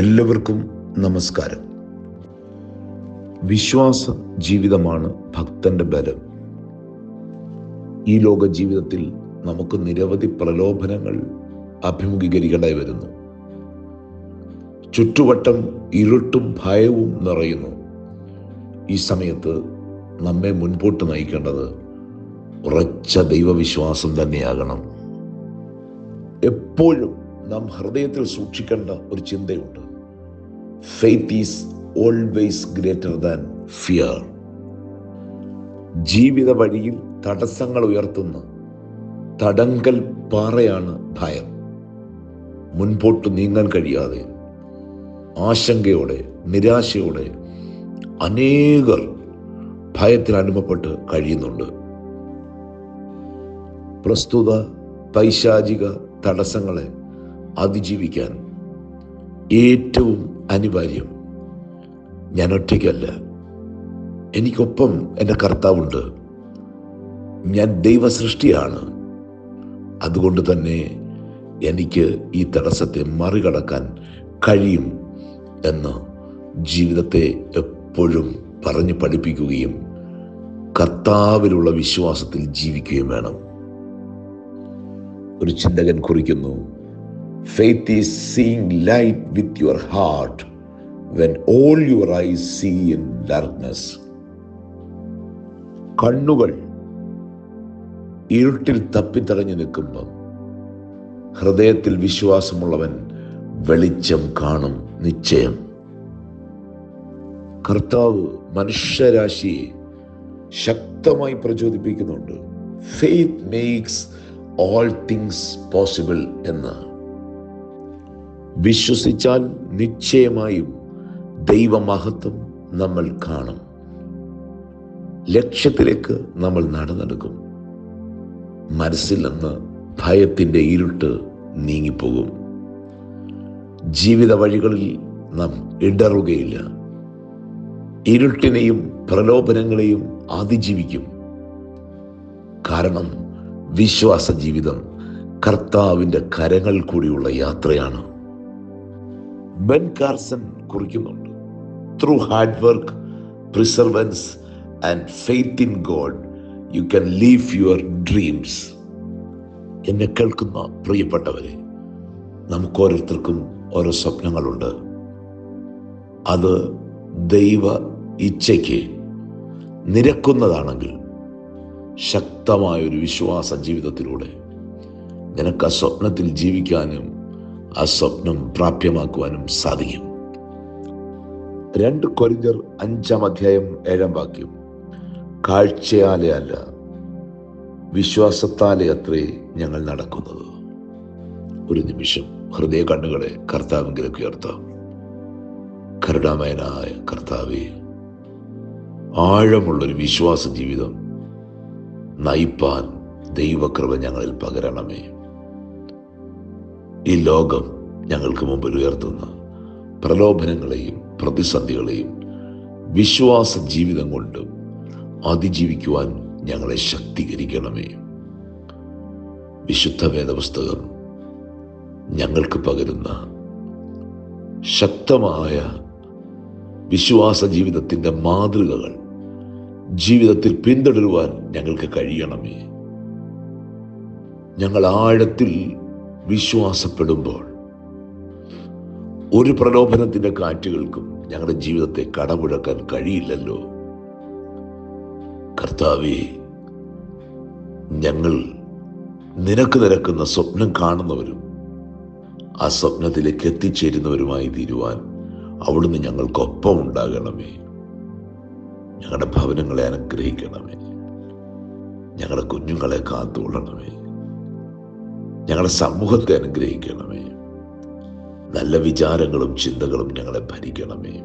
എല്ലാവർക്കും നമസ്കാരം. വിശ്വാസ ജീവിതമാണ് ഭക്തന്റെ ബലം. ഈ ലോക ജീവിതത്തിൽ നമുക്ക് നിരവധി പ്രലോഭനങ്ങൾ അഭിമുഖീകരിക്കേണ്ടി വരുന്നു. ചുറ്റുവട്ടം ഇരുട്ടും ഭയവും നിറയുന്നു. ഈ സമയത്ത് നമ്മെ മുൻപോട്ട് നയിക്കേണ്ടത് ഉറച്ച ദൈവവിശ്വാസം തന്നെയാകണം. എപ്പോഴും നാം ഹൃദയത്തിൽ സൂക്ഷിക്കേണ്ട ഒരു ചിന്തയുണ്ട്. Faith is always greater than fear ജീവിത വഴിയിൽ തടസ്സങ്ങൾ ഉയർത്തുന്ന തടങ്കൽ പാറയാണ് ഭയം. മുൻപോട്ട് നീങ്ങാൻ കഴിയാതെ ആശങ്കയോടെ നിരാശയോടെ അനേകർ ഭയത്തിൽ അനുഭവപ്പെട്ട് കഴിയുന്നുണ്ട്. പ്രസ്തുത പൈശാചിക തടസ്സങ്ങളെ അതിജീവിക്കാൻ ഏറ്റവും അനിവാര്യം. ഞാൻ ഒറ്റയ്ക്കല്ല. എനിക്കൊപ്പം എന്റെ കർത്താവുണ്ട്. ഞാൻ ദൈവസൃഷ്ടിയാണ്. അതുകൊണ്ട് തന്നെ എനിക്ക് ഈ തടസ്സത്തെ മറികടക്കാൻ കഴിയും എന്ന് ജീവിതത്തെ എപ്പോഴും പറഞ്ഞു പഠിപ്പിക്കുകയും കർത്താവിലുള്ള വിശ്വാസത്തിൽ ജീവിക്കുകയും വേണം. ഒരു ചിന്തകൻ കുറിക്കുന്നു faith is seeing light with your heart when all your eye see in darkness. കണ്ണുകൾ ഇരുട്ടിൽ തപ്പിത്തടഞ്ഞു നിൽക്കുമ്പം ഹൃദയത്തിൽ വിശ്വാസമുള്ളവൻ വെളിച്ചം കാണും നിശ്ചയം. കർത്താവ് മനുഷ്യരാശിയെ ശക്തമായി പ്രചോദിപ്പിക്കുന്നുണ്ട്. Faith makes all things possible എന്ന്. വിശ്വസിച്ചാൽ നിശ്ചയമായും ദൈവമഹത്വം നമ്മൾ കാണും. ലക്ഷ്യത്തിലേക്ക് നമ്മൾ നടന്നെടുക്കും. മനസ്സിൽ നിന്ന് ഭയത്തിന്റെ ഇരുട്ട് നീങ്ങിപ്പോകും. ജീവിത വഴികളിൽ നാം ഇടറുകയില്ല. ഇരുട്ടിനെയും പ്രലോഭനങ്ങളെയും അതിജീവിക്കും. കാരണം വിശ്വാസ ജീവിതം കർത്താവിന്റെ കരങ്ങൾ കൂടിയുള്ള യാത്രയാണ്. Ben Carson കുറിക്കുന്നുണ്ട്. Through hard work perseverance and faith in God you can live your dreams എന്നെ കേൾക്കുന്ന പ്രിയപ്പെട്ടവരെ നമുക്ക് ഓരോരുത്തർക്കും ഓരോ സ്വപ്നങ്ങളുണ്ട്. അത് ദൈവ ഇച്ഛയ്ക്ക് നിരക്കുന്നതാണെങ്കിൽ ശക്തമായ ഒരു വിശ്വാസ ജീവിതത്തിലൂടെ നിനക്ക് ആ സ്വപ്നത്തിൽ ജീവിക്കാനും ആ സ്വപ്നം പ്രാപ്യമാക്കുവാനും സാധിക്കും. രണ്ട് കൊരിഞ്ചർ അഞ്ചാം അധ്യായം ഏഴാം വാക്യം. കാഴ്ചയാലെ അല്ല വിശ്വാസത്താലെ അത്രേ ഞങ്ങൾ നടക്കുന്നത്. ഒരു നിമിഷം ഹൃദയ കണ്ണുകളെ കർത്താവിലേക്ക് ഉയർത്താം. കരുണാമയനായ കർത്താവെ ആഴമുള്ളൊരു വിശ്വാസ ജീവിതം നയിപ്പാൻ ദൈവകൃപ ഞങ്ങളിൽ പകരണമേ. ഈ ലോകം ഞങ്ങൾക്ക് മുമ്പിൽ ഉയർത്തുന്ന പ്രലോഭനങ്ങളെയും പ്രതിസന്ധികളെയും വിശ്വാസ ജീവിതം കൊണ്ട് അതിജീവിക്കുവാൻ ഞങ്ങളെ ശക്തീകരിക്കണമേ. വിശുദ്ധ വേദപുസ്തകം ഞങ്ങൾക്ക് പകരുന്ന ശക്തമായ വിശ്വാസ ജീവിതത്തിന്റെ മാതൃകകൾ ജീവിതത്തിൽ പിന്തുടരുവാൻ ഞങ്ങൾക്ക് കഴിയണമേ. ഞങ്ങൾ ആഴത്തിൽ വിശ്വാസപ്പെടുമ്പോൾ ഒരു പ്രലോഭനത്തിന്റെ കാറ്റുകൾക്കും ഞങ്ങളുടെ ജീവിതത്തെ കടമുഴക്കാൻ കഴിയില്ലല്ലോ. കർത്താവെ ഞങ്ങൾ നിനക്ക് നിരക്കുന്ന സ്വപ്നം കാണുന്നവരും ആ സ്വപ്നത്തിലേക്ക് എത്തിച്ചേരുന്നവരുമായി തീരുവാൻ അവിടുന്ന് ഞങ്ങൾക്കൊപ്പം ഉണ്ടാകണമേ. ഞങ്ങളുടെ ഭവനങ്ങളെ അനുഗ്രഹിക്കണമേ. ഞങ്ങളുടെ കുഞ്ഞുങ്ങളെ കാത്തുകൊള്ളണമേ. ഞങ്ങളുടെ സമൂഹത്തെ അനുഗ്രഹിക്കണമേ. നല്ല വിചാരങ്ങളും ചിന്തകളും ഞങ്ങളെ ഭരിക്കണമേ.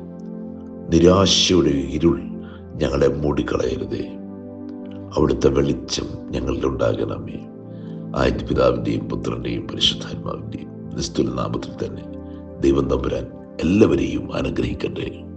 നിരാശയുടെ ഇരുൾ ഞങ്ങളെ മൂടിക്കളയരുതേ. അവിടുത്തെ വെളിച്ചം ഞങ്ങളിൽ ഉണ്ടാകണമേ. ആയത് പിതാവിന്റെയും പുത്രന്റെയും പരിശുദ്ധാത്മാവിന്റെയും നിസ്തുല നാമത്തിൽ തന്നെ ദൈവം തമ്പുരാൻ എല്ലാവരെയും അനുഗ്രഹിക്കട്ടെ.